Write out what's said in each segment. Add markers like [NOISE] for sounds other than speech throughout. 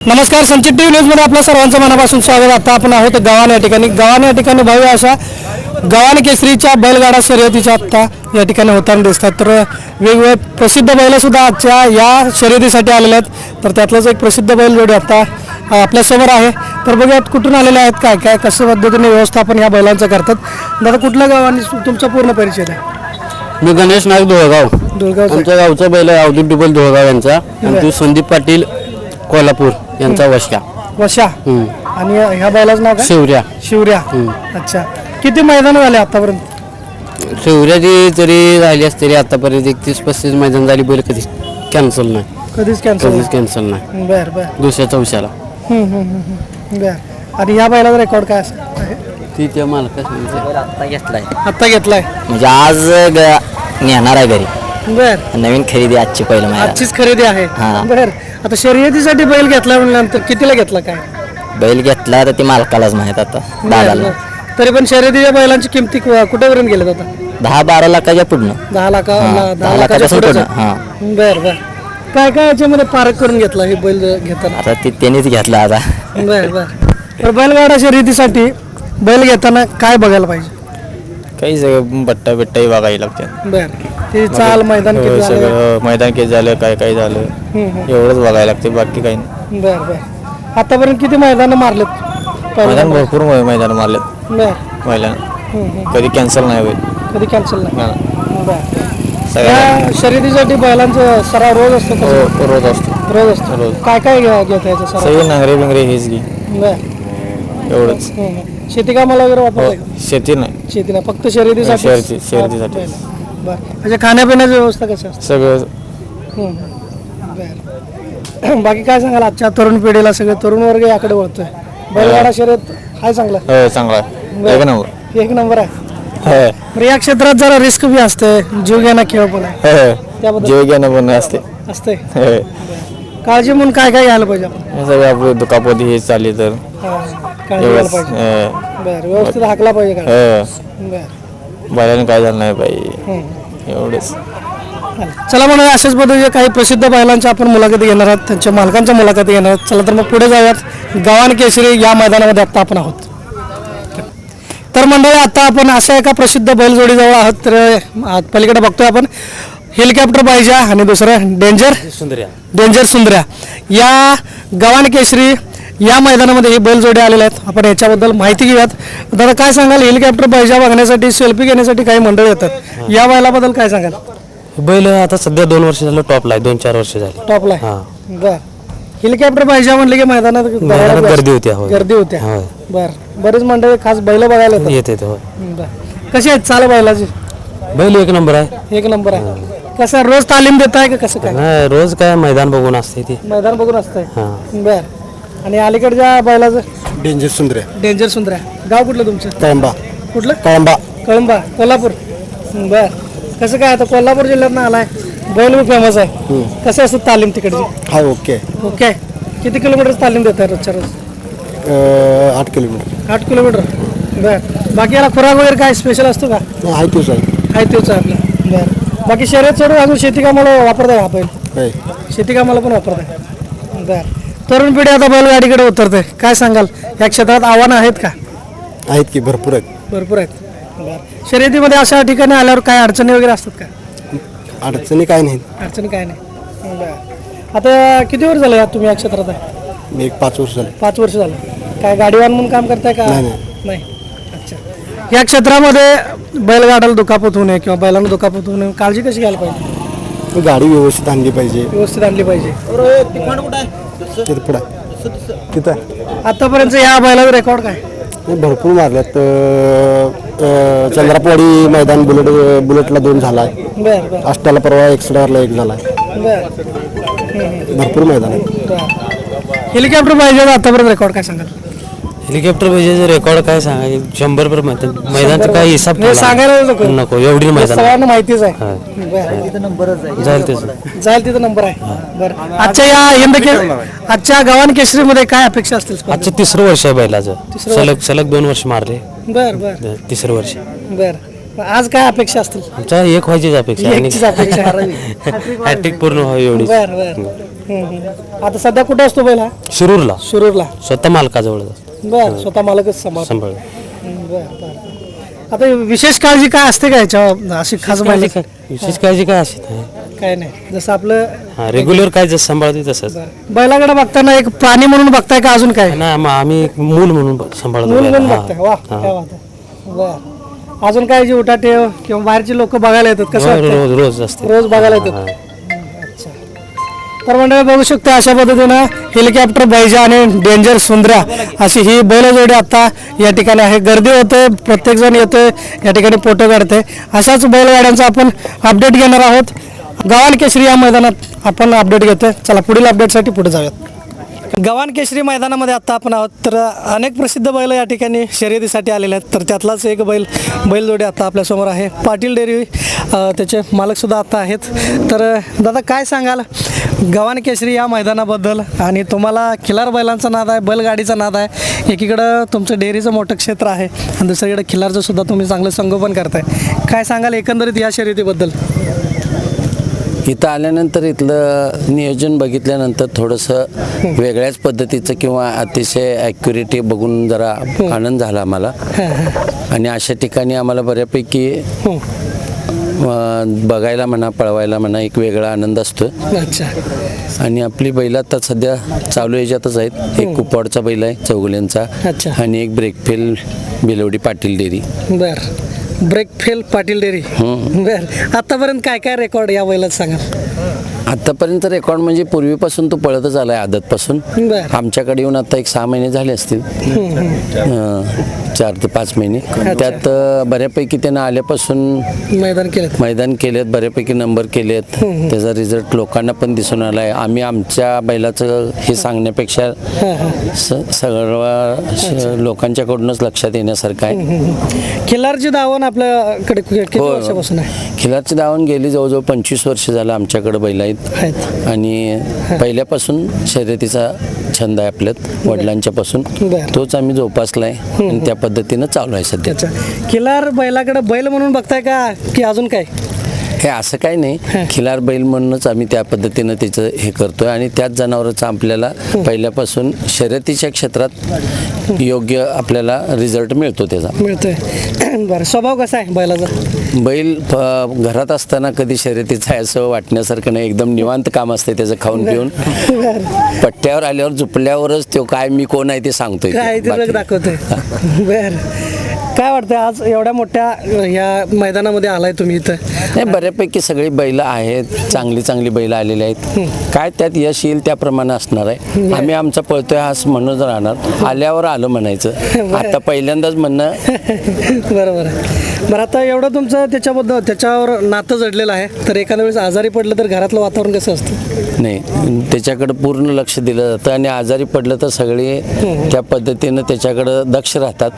नमस्कार संचित T V न्यूजमध्ये आपल्या सर्वांचं मनापासून स्वागत. आता आपण आहोत गव्हाण या ठिकाणी. गव्हाण या ठिकाणी भव्य अशा गव्हाण केसरीच्या बैलगाडा शर्यतीच्या आत्ता या ठिकाणी होताना दिसतात. तर वेगवेगळे प्रसिद्ध बैलसुद्धा आजच्या या शर्यतीसाठी आलेले आहेत. तर त्यातलंच एक प्रसिद्ध बैल जोडी आत्ता आपल्यासमोर आहे. तर बघूयात कुठून आलेले आहेत काय काय कशा पद्धतीने व्यवस्थापन या बैलांचं करतात. दादा कुठल्या गावाने तुमचा पूर्ण परिचय आहे मी गणेश नाईक धुळगाव. आमच्या गावचा बैल आहे अवधूत डुबल धुळगाव यांचा. आणि तो संदीप पाटील कोल्हापूर यांचा वशा. हम्म. आणि ह्या बैलाचं नाव काय? शिवऱ्या. शिवऱ्या. अच्छा. किती मैदान झाले आतापर्यंत? शिवऱ्याची जरी राहिली असते तरी आतापर्यंत एक तीस पस्तीस मैदान झाली बैल कधीच कॅन्सल नाही. कधीच कॅन्सल कधीच कॅन्सल नाही. बर बर. दुसऱ्या चौशाला. हम्म, हम्म, हम्म, हम्म. बर. आणि ह्या बैलाचा रेकॉर्ड काय असं आहे? ती त्या मालकाच आता घेतलाय. आत्ता घेतलाय. म्हणजे आज ग- नेणार आहे घरी. बर. नवीन खरेदी आजची पहिलं महिना आजचीच खरेदी आहे. हा. बर. आता शर्यतीसाठी बैल घेतला म्हणल्यानंतर कितीला घेतला काय? बैल घेतला तर ती मालकालाच माहीत आता बर, दादाला. बर. तरी पण शर्यतीच्या बैलांची किमती कु- कुठेपर्यंत गेल्यात आता? दहा बारा लाखाच्या पुढनं. दहा लाखा हा, दहा दहा लाखाच्या पुढेच पुढं, आहे. बर बर. काय काय याच्यामध्ये पारक करून घेतला हे बैल घेताना? आता ती त्यांनीच घेतला आता. बर बर. तर बैलगाडा शर्यतीसाठी बैल घेताना काय बघायला पाहिजे? काही सगळं बट्टा बिट्टाही बघायला लागतात बर. ते चाल मैदान हो, किती झालं? सगळं मैदान किती झालं काय काय झालं? हम्म. एवढंच बघायला लागते बाकी काही नाही. बर बर. आतापर्यंत किती मैदान मारलेत? मैदान. भरपूर मै- मैदान मारलेत. बर. मैदान हम्म, हम्म. कधी कॅन्सल नाही होईल. कधी कॅन्सल नाही? हा. बर. सगळ्या या शर्यतीसाठी बैलांचं सराव रोज असतो का? हो, रोज असतो. रोज असतो. रोज. काय काय घे- घेता याचं सराव? सगळे नांगरे बिंगरे हेच घे. बर. एवढंच. हम्म, हम्म. शेती कामाला वगैरे हो वापरताय का? शेती नाही. शेती नाही फक्त शर्यतीसाठी? शर्यती- शर्यतीसाठी. बर. म्हणजे खाण्यापिण्याची व्यवस्था कशी असते? सगळं. हम्म. बर. बाकी काय सांगाल? आजच्या तरुण पिढीला सगळे तरुण वर्ग याकडे वळतोय. बैलगाडा शर्यत हाय चांगला? हो चांगला आहे. एक नंबर. एक नंबर आहे? हो. बरं, या क्षेत्रात जरा रिस्क बी असते. जीव घेणं खेळ पण आहे. हो. त्याबद्दल? जीव घेणं पण असते. असते? हो. काळजी म्हणून काय काय घ्यायला पाहिजे आपण? हे सगळं आपलं दुखापती हे चालली तर. हा, काळजी घ्यायला एवढंच पाहिजे. हो. बरं व्यवस्थित हाकला पाहिजे का हो. बरं. बैलाने काय झालं नाही पाहिजे हम्म. एवढंच. चला म्हणून अशाच पद्धतीचे काही प्रसिद्ध बैलांच्या आपण मुलाखती घेणार आहोत. त्यांच्या मालकांच्या मुलाखती घेणार आहोत. चला तर मग पुढे जाऊयात. गव्हाण केसरी या मैदानामध्ये आता आपण आहोत. तर मंडळी आता आपण अशा एका प्रसिद्ध बैलजोडीजवळ आहोत. तर आत पलीकडे बघतोय आपण हेलिकॉप्टर पाहिजे आणि दुसरं डेंजर सुंदर्या. डेंजर सुंदर्या. या गव्हाण केसरी या मैदानामध्ये ही बैलजोडी आलेल्या आहेत. आपण याच्याबद्दल माहिती घेऊयात. दादा काय सांगाल? हेलिकॉप्टर पाहिजे बघण्यासाठी सेल्फी घेण्यासाठी काही मंडळ येतात. या बैलाबद्दल काय सांगाल? बैल आता सध्या दोन वर्ष झालं टॉपला आहे. दोन चार वर्ष झाली. टॉपला आहे. हा. बर. हेलिकॉप्टर पाहिजे म्हणले की मैदानात गर्दी होती. गर्दी होत्या. बर. बरेच मंडळी खास बैल बघायला येते कशी आहेत? चाल बैलाची? बैल एक नंबर आहे. एक नंबर आहे. कसं रोज तालीम देताय का कसं काय? रोज काय मैदान बघून असते ती. मैदान बघून असतंय. हा. बर. आणि अलीकडच्या बैलाचं डेंजर सुंदर. डेंजर सुंदर. गाव कुठलं तुमचं? कळंबा. कुठलं? कळंबा. कळंबा. कोल्हापूर. बर. कसं काय आता कोल्हापूर जिल्ह्यात आलाय? बैल फेमस आहे. कसं असतं तालीम तिकडची? हा ओके. ओके. किती किलोमीटर तालीम देताय रोजच्या रोज? अं, आठ किलोमीटर. आठ किलोमीटर. बर. बाकी याला खुराक वगैरे काय स्पेशल असतो का? आहे तोच आहे आहे तेच आहे आपलं बर. बाकी शर्यत सोडून अजून शेती कामाला वापरताय बैल होय. शेती कामाला पण वापरताय. बर. तरुण पिढी आता बैलगाडीकडे उतरते. काय सांगाल? या क्षेत्रात आव्हानं आहेत का? आहेत की भरपूर आहेत. भरपूर आहेत. बर. शर्यतीमध्ये अशा ठिकाणी आल्यावर काय अडचणी वगैरे असतात का? अडचणी काय नाहीत. अडचणी काय नाही. बर. आता किती वर्ष झालं या तुम्ही या क्षेत्रात? आहे मी एक पाच वर्ष झाले. पाच वर्ष झालं. काय गाडीवान म्हणून काम करताय का? नाही, नाही. नाही. अच्छा. या क्षेत्रामध्ये बैलगाडाला दुखापत होऊ नये किंवा बैलांना दुखापत होऊ नये. काळजी कशी घ्यायला पाहिजे? गाडी व्यवस्थित आणली पाहिजे. व्यवस्थित आणली पाहिजे. तिथं पुढं. तिथं. आतापर्यंत या बैलाचा रेकॉर्ड काय? हे भरपूर मारल्यात. अं, अं, चंद्रापवाडी मैदान बुलेट बुलेटला दोन झाला आहे बर बर. अष्टाला परवा एक्सडारला एक झाला आहे बर. भरपूर मैदान आहे. हेलिकॉप्टर पाहिजे आतापर्यंत रेकॉर्ड काय सांगाल? हेलिकॉप्टर पाहिजे रेकॉर्ड काय सांगायचे शंभर पर मैदान मैदानचं काय हिसाब नाही, ठेवला सांगायला नको. एवढी मैदान सगळ्यांना माहितीच आहे. बर. जाईल जाईल तिथं नंबर आहे. बरं. आजच्या या हिंद के आजच्या गव्हाण केसरीमध्ये काय अपेक्षा असतील आजचं तिसरं वर्ष आहे बैलाचं. तिसरं सलग सलग दोन वर्ष मारले. बर बर. तिसरं वर्ष. बर. आज काय अपेक्षा असतील? आमचा एक व्हायचीच अपेक्षा आणि एकचीच अपेक्षा हॅट्रिक [LAUGHS] पूर्ण व्हावी एवढी बर बर. हम्म, हम्म. आता सध्या कुठे असतो बैल हा? शिरूरला. शिरूरला. स्वतः मालकाजवळ बर स्वतः मालकच सांभाळ. सांभाळ. बर बर. आता विशेष काळजी काय असते का याच्यावर अशी खास बैल विशेष काळजी काय अशी नाही. काय नाही. जसं आपलं हा रेग्युलर काय जसं सांभाळते तसंच. बैलाकडे बघताना एक प्राणी म्हणून बघताय का अजून काय? ना मग आम्ही एक मूल म्हणून सांभाळतो मूल बैल. म्हणून हा. बघताय. वा. काय बात आहे. बर अजून काय जी उठाठेव किंवा बाहेरचे लोक बघायला येतात कसं रोज वाटतंय? रोज रोज असते. रोज बघायला येतात. हा. तर मंडळी बघू शकता अशा पद्धतीनं हेलिकॉप्टर बैजा आणि डेंजर सुंदरा अशी ही बैलजोडी आता या ठिकाणी आहे. गर्दी होते प्रत्येक जण येतोय या ठिकाणी फोटो काढते अशाच बैलगाड्यांचा आपण अपडेट घेणार आहोत. गव्हाण केसरी या मैदानात आपण अपडेट घेतोय. चला पुढील अपडेटसाठी पुढे जाऊयात. गव्हाण केशरी मैदानामध्ये आता आपण आहोत. तर अनेक प्रसिद्ध बैल या ठिकाणी शर्यतीसाठी आलेले आहेत. तर त्यातलाच एक बैल बैलजोडी आता आपल्यासमोर आहे. पाटील डेअरी त्याचे मालकसुद्धा आता आहेत. तर दादा काय सांगाल? गव्हाण केशरी या मैदानाबद्दल आणि तुम्हाला खिलार बैलांचा नाद आहे बैलगाडीचा नाद आहे. एकीकडं तुमचं डेअरीचं मोठं क्षेत्र आहे आणि दुसरीकडे खिलारचं सुद्धा तुम्ही चांगलं संगोपन करताय. काय सांगाल एकंदरीत या शर्यतीबद्दल? इथं आल्यानंतर इथलं नियोजन बघितल्यानंतर थोडंसं वेगळ्याच पद्धतीचं किंवा अतिशय ॲक्युरेटी बघून जरा आनंद झाला आम्हाला. आणि अशा ठिकाणी आम्हाला बऱ्यापैकी बघायला म्हणा पळवायला म्हणा एक वेगळा आनंद असतो. अच्छा. आणि आपली बैल आता सध्या चालू याच्यातच आहेत. एक कुपवाडचा बैल आहे चौगुल्यांचा. आणि एक brake fail Bilwadi Patil dairy बर. ब्रेक फेल पाटील डेअरी बर. आतापर्यंत काय काय रेकॉर्ड या बैलात सांगाल आतापर्यंत रेकॉर्ड म्हणजे पूर्वीपासून तो पळतच आलाय आदतपासून. बर. आमच्याकडे येऊन आता एक सहा महिने झाले असतील. अं, चार ते पाच महिने. त्यात अं, बऱ्यापैकी त्यानं आल्यापासून मैदान केलं मैदान केलेत बऱ्यापैकी नंबर केलेत. त्याचा रिझल्ट लोकांना पण दिसून आलाय. आम्ही आमच्या बैलाचं हे सांगण्यापेक्षा स- सर्व श- लोकांच्याकडूनच लक्षात येण्यासारखं आहे. खिल्लारची दावण आपल्याकडे कि- किती हो. वर्षापासून आहे? खिलारची धावून गेली जवळजवळ पंचवीस वर्ष झालं आमच्याकडे बैल आहेत. आहेत. आणि पहिल्यापासून शर्यतीचा छंद आहे आपल्यात वडिलांच्या पासून बरं. तोच आम्ही जोपासलाय आणि त्या पद्धतीनं चालू आहे सध्या. अच्छा. खिलार बैलाकडे बैल म्हणून बघताय का? की अजून काय? हे असं काही नाही. खिलार बैल म्हणूनच आम्ही त्या पद्धतीनं त्याचं हे करतोय आणि त्याच जनावरांचा आपल्याला पहिल्यापासून शर्यतीच्या क्षेत्रात योग्य आपल्याला रिझल्ट मिळतो त्याचा. मिळतोय. [CLEARS THROAT] बरं. स्वभाव कसा आहे बैलाचा? बैल घरात असताना कधी शर्यतीचा आहे असं वाटण्यासारखं नाही. एकदम निवांत काम असते त्याचं खाऊन पिऊन. पट्ट्यावर आल्यावर झुपल्यावरच तो काय मी कोण आहे ते सांगतोय. दाखवतोय. बर. काय वाटतंय आज एवढ्या मोठ्या ह्या मैदानामध्ये आलाय तुम्ही इथं? नाही बऱ्यापैकी सगळी बैल आहेत. चांगली चांगली बैल आलेली आहेत. काय त्यात यश येईल त्याप्रमाणे असणार आहे. आम्ही आमचा पळतोय हाच म्हणून राहणार. आल्यावर आलं म्हणायचं. आता पहिल्यांदाच म्हणणं [LAUGHS] बरोबर बरं आता एवढं तुमचं त्याच्याबद्दल त्याच्यावर नातं जडलेलं आहे. तर एखाद्या वेळेस आजारी पडलं तर घरातलं वातावरण कसं असतं? नाही त्याच्याकडे पूर्ण लक्ष दिलं जातं आणि आजारी पडलं तर सगळे त्या पद्धतीनं त्याच्याकडं दक्ष राहतात.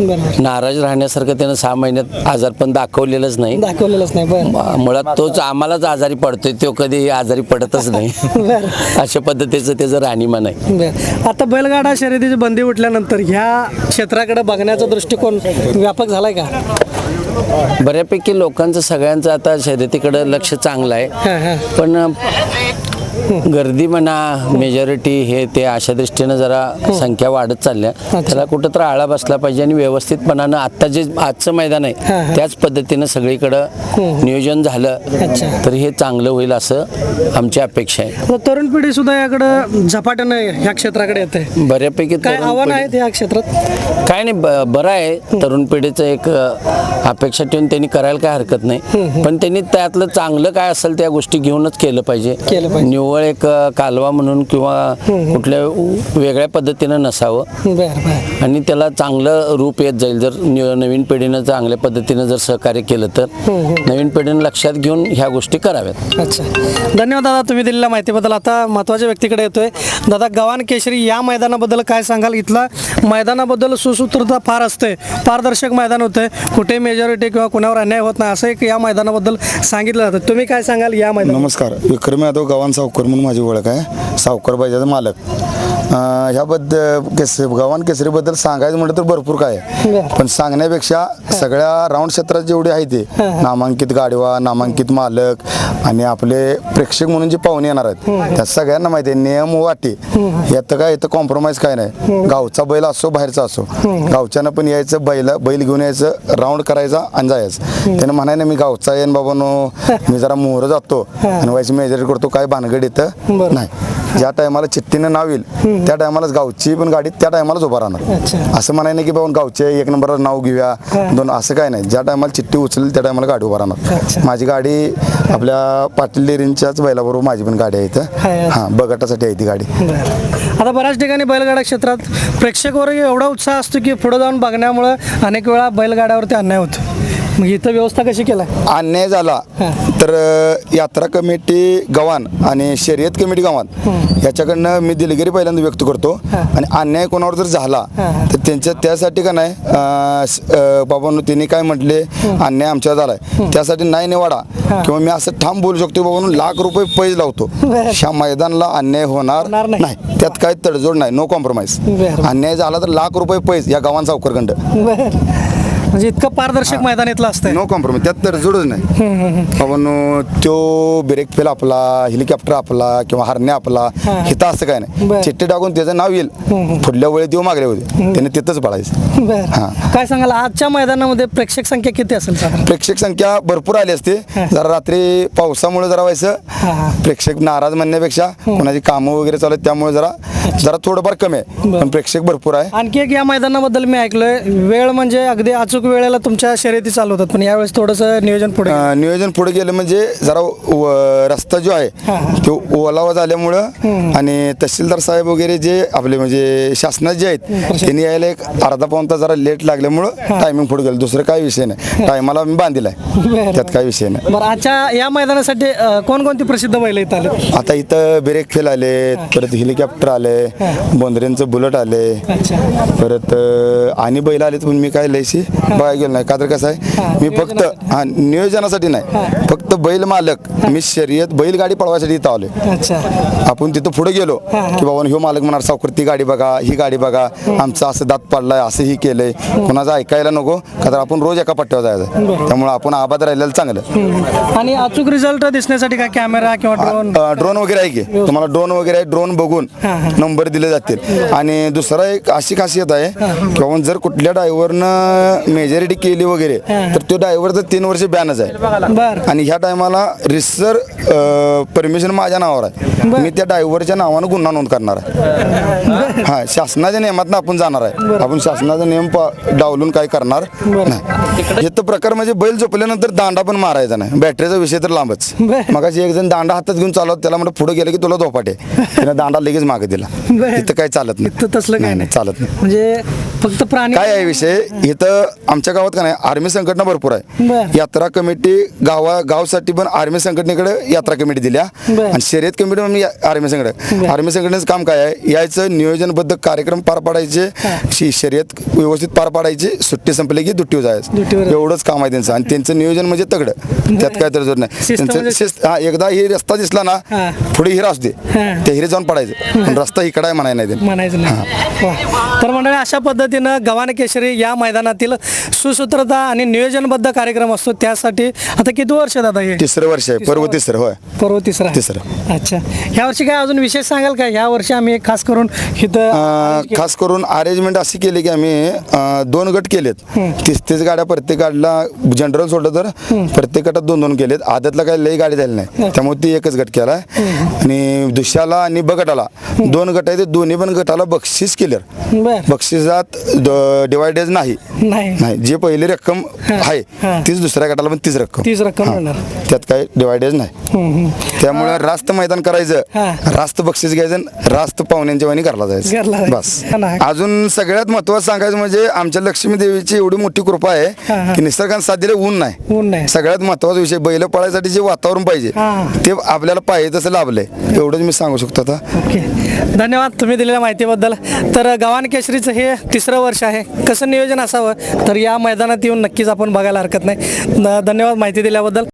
नाराज राहण्यासारखं त्यानं सहा महिन्यात आजार पण दाखवलेलंच नाही. दाखवलेलंच नाही बरं. मुळात तोच आम्हालाच आजारी पडतोय तो कधी आजारी पडतच नाही. [LAUGHS] अशा पद्धतीचं त्याचं राहणीमान आहे. आता बैलगाडा शर्यतीची बंदी उठल्यानंतर ह्या क्षेत्राकडे बघण्याचा दृष्टिकोन व्यापक झालाय का? बऱ्यापैकी लोकांचं सगळ्यांचं आता शर्यतीकडे लक्ष चांगलं आहे. पण गर्दी म्हणा मेजॉरिटी हे ते अशा दृष्टीनं जरा संख्या वाढत चालल्या. त्याला कुठं तर आळा बसला पाहिजे आणि व्यवस्थितपणानं आत्ता जे आजचं मैदान हा, हा. आहे त्याच पद्धतीनं सगळीकडं नियोजन झालं. तर हे चांगलं होईल असं आमची अपेक्षा आहे. आता तरुण पिढी सुद्धा याकडं झपाट्यानं ह्या क्षेत्राकडे येते बऱ्यापैकी आव्हान आहेत या क्षेत्रात? काय नाही बरं आहे. तरुण पिढीचं एक अपेक्षा ठेवून त्यांनी करायला काय हरकत नाही. पण त्यांनी त्यातलं चांगलं काय असेल त्या गोष्टी घेऊनच केलं पाहिजे. निव्वळ एक कालवा म्हणून किंवा कुठल्या वेगळ्या पद्धतीनं नसावं. बर बर. आणि त्याला चांगलं रूप येत जाईल. जर नवीन पिढीनं चांगल्या पद्धतीनं जर सहकार्य केलं तर नवीन पिढीनं लक्षात घेऊन ह्या गोष्टी कराव्यात. अच्छा. धन्यवाद दादा तुम्ही दिलेल्या माहितीबद्दल. आता महत्त्वाच्या व्यक्तीकडे येतोय. दादा गव्हाण केशरी या मैदानाबद्दल काय सांगाल? इथला मैदानाबद्दल सुसूत्रता फार असते. पारदर्शक मैदान होते. कुठे मेजॉरिटी किंवा कुणावर अन्याय होत नाही असं एक या मैदानाबद्दल सांगितलं जातं. तुम्ही काय सांगाल या मैदान नमस्कार. विक्रम यादव गव्हाण सावकर म्हणून माझी ओळख आहे. सावकर बाजाचा मालक. ह्याबद्दल केस गव्हाण केसरीबद्दल सांगायचं म्हटलं तर भरपूर काय आहे. पण सांगण्यापेक्षा सगळ्या राऊंड क्षेत्रात जेवढे आहे ते नामांकित गाडवा नामांकित मालक आणि आपले प्रेक्षक म्हणून जे पाहुणे येणार आहेत त्या सगळ्यांना माहिती आहे नियम वाटे यात काय इथं कॉम्प्रोमाइज काय नाही. गावचा बैल असो बाहेरचा असो. गावच्यानं पण यायचं बैल बैल घेऊन यायचं राऊंड करायचा आणि जायचं. त्यानं म्हणाय ना मी गावचा येईन बाबा नो मी जरा मोहर जातो आणि व्हायची मेजर करतो काय भानगड येतं बरं. नाही. ज्या टायमाला चिठ्ठीनं नाव येईल त्या टायमालाच गावची पण गाडी त्या टायमालाच उभा राहणार. असं म्हणाय नाही की बाबा गावचे एक नंबरवर नाव घेऊया दोन असं काय नाही ज्या टायमाला चिठ्ठी उचलेल त्या टायमाला गाडी उभा. राहणार माझी गाडी आपल्या पाटील डेअरींच्याच बैलाबरोबर माझी पण गाडी आहे. इथं हां बगटासाठी आहे ती गाडी. आता बऱ्याच ठिकाणी बैलगाडा क्षेत्रात प्रेक्षकवर एवढा उत्साह असतो की पुढे जाऊन बघण्यामुळं अनेक वेळा बैलगाड्यावरती अन्याय होतो मग इथं व्यवस्था कशी केला अन्याय झाला. तर यात्रा कमिटी गव्हाण आणि शर्यत कमिटी गव्हाण याच्याकडनं मी दिलगिरी पहिल्यांदा व्यक्त करतो. आणि अन्याय कोणावर जर झाला तर त्यांच्या त्यासाठी का नाही बाबांनो त्यांनी काय म्हटले अन्याय आमच्यावर झालाय. त्यासाठी नाही निवाडा. किंवा मी असं ठाम बोलू शकतो बाबा लाख रुपये पैज लावतो. ह्या मैदानाला अन्याय होणार नाही. त्यात काय तडजोड नाही. No compromise. अन्याय झाला तर लाख रुपये पैज या गव्हाण सावकरखंड. म्हणजे इतकं पारदर्शक मैदान इथलं असतंय. नो कॉम्प्रोमाइज त्यात तडजोडच नाही. आपण तो ब्रेक फेल आपला हेलिकॉप्टर आपला किंवा हरण्या आपला हिथं असं काय. नाही. चिठ्ठी टाकून त्याचं नाव येईल. पुढल्या वेळेत देऊ मागले होते त्याने तिथंच. हां. काय सांगाल आजच्या मैदानामध्ये प्रेक्षक संख्या किती असेल साधारण? प्रेक्षक संख्या भरपूर आली असते. जरा रात्री पावसामुळे जरा व्हायचं. प्रेक्षक नाराज म्हणण्यापेक्षा कोणाची कामं वगैरे चालू आहेत त्यामुळे जरा जरा थोडंफार कमी आहे पण प्रेक्षक भरपूर आहे. आणखी एक या मैदानाबद्दल मी ऐकलोय वेळ म्हणजे अगदी अचूक वेळेला तुमच्या शर्यती चालू होतात पण यावेळेस थोडंसं नियोजन पुढे अं, नियोजन पुढे गेलं म्हणजे जरा व- रस्ता जो आहे तो ओलावा झाल्यामुळं आणि तहसीलदार साहेब वगैरे जे आपले म्हणजे शासनात जे आहेत त्यांनी यायला एक अर्धा पाऊन तास जरा लेट लागल्यामुळं टायमिंग पुढे गेलं. दुसरं काही विषय नाही. टायमाला मी बांधिलाय बरं. त्यात काही विषय नाही. बरं आजच्या या मैदानासाठी अं, कोणकोणती प्रसिद्ध बैल इथं आले आता इथं ब्रेक फेल आले परत हेलिकॉप्टर आले बोंदरेंचं बुलेट आले. परत आणि बैल आलेत पण मी काय लयशी बघायला गेलो नाही. का तर कसं आहे मी फक्त हा नियोजनासाठी नाही. फक्त बैल मालक. मी शर्यत बैलगाडी पळवायसाठी इथं अच्छा. आपण तिथं पुढे गेलो की बाबा ह्यो मालक म्हणणार सावकर ती गाडी बघा ही गाडी बघा. आमचं असं दात पडलाय असं ही केलंय. कोणाचं ऐकायला नको का तर आपण रोज एका पट्ट्यावर जायचं. त्यामुळे आपण आबाद राहिलेलं चांगलं. आणि अचूक रिझल्ट दिसण्यासाठी काय कॅमेरा किंवा ड्रोन ड्रोन वगैरे आहे की? तुम्हाला ड्रोन वगैरे आहे ड्रोन बघून. नंबर दिले जातील. आणि दुसरा एक अशी खासियत आहे की बाबा जर कुठल्या ड्रायव्हरनं मेजॉरिटी केली वगैरे तर तो ड्रायव्हर तर तीन वर्ष बॅनच आहे. आणि ह्या टायमाला रिसर परमिशन माझ्या नावावर आहे. मी त्या ड्रायव्हरच्या नावानं गुन्हा नोंद करणार आहे. हा शासनाच्या नियमात आपण जाणार आहे. आपण शासनाचा नियम डावलून काय करणार नाही. इथं प्रकार म्हणजे बैल झोपल्यानंतर दांडा पण मारायचा नाही. बॅटरीचा विषय तर लांबच. मग एक जण दांडा हातात घेऊन चालवत त्याला म्हणलं पुढे गेलं की तुला धोपाटे त्यानं दांडा लगेच मागे दिला. इथं काय चालत इथं तसलं काय नाही नाही. चालत नाही. म्हणजे फक्त प्राणी काय आहे विषय? इथं आमच्या गावात का नाही आर्मी संघटना भरपूर आहे. यात्रा कमिटी गावा गावसाठी पण आर्मी संघटनेकडे यात्रा कमिटी दिल्या. आणि शर्यत कमिटी या- आर्मी संघटना. आर्मी संघटनेचं काम काय आहे? यायचं नियोजनबद्ध कार्यक्रम पार पाडायचे शर्यत व्यवस्थित पार पाडायची सुट्टी संपली की दुट्टीवर जायचं. एवढंच काम आहे त्यांचं. आणि त्यांचं नियोजन म्हणजे तगड. त्यात काय तर जोर नाही. त्यांचं म्हणजे- हा एकदा ही रस्ता दिसला ना. पुढे हिरा असू दे. हा. त्या हिरे जाऊन पडायचं. पण रस्ता इकडे आहे म्हणाय नाही ते. तर मंडळी अशा पद्धतीनं गव्हाणे केशरी या मैदानातील सुसूत्रता आणि नियोजनबद्ध कार्यक्रम असतो त्यासाठी आता किती वर्ष दादा हे? तिसरं वर्ष आहे. पर्व तिसरं होय. पर्व तिसरा तिसरं. अच्छा. ह्या वर्षी काय अजून विशेष सांगाल का? ह्या वर्षी आम्ही खास करून इथं अं, खास करून अरेंजमेंट अशी केली की आम्ही अं, दोन गट केलेत. तीस तीस गाड्या प्रत्येक गाडीला जनरल सोडलं तर प्रत्येक गटात दोन दोन केलेत. आदतला काही लई गाडी झाली नाही. त्यामुळे ती एकच गट केला आणि दुसऱ्याला आणि ब गटाला. दोन गट आहे ते दोन्ही पण गटाला बक्षीस केलं बर. बक्षिसात डिवायडेज नाही नाही नाही जे पहिली रक्कम आहे. तीच दुसऱ्या गटाला पण तीच रक्कम तीच रक्कम. मिळणार. त्यात काही डिवायडेज नाही. त्यामुळे रास्त मैदान करायचं. रास्त बक्षीस घ्यायचं रास्त पाहुण्यांच्या वाणी करला घरला जायचं. बस. अजून सगळ्यात महत्वाचं सांगायचं म्हणजे आमच्या लक्ष्मी देवीची एवढी मोठी कृपा आहे. की निसर्गाने साथ दिले ऊन नाही सगळ्यात महत्त्वाचा विषय बैल पळायसाठी जे वातावरण पाहिजे. ते आपल्याला पाहिजे तसं लाभलंय एवढंच मी सांगू शकतो आता धन्यवाद तुम्ही दिलेल्या माहितीबद्दल तर गव्हाण केसरीचं हे तिसरं वर्ष आहे. कसं नियोजन असावं? तर या मैदानात येऊन नक्कीच आपण बघायला हरकत नाही. धन्यवाद माहिती दिल्याबद्दल.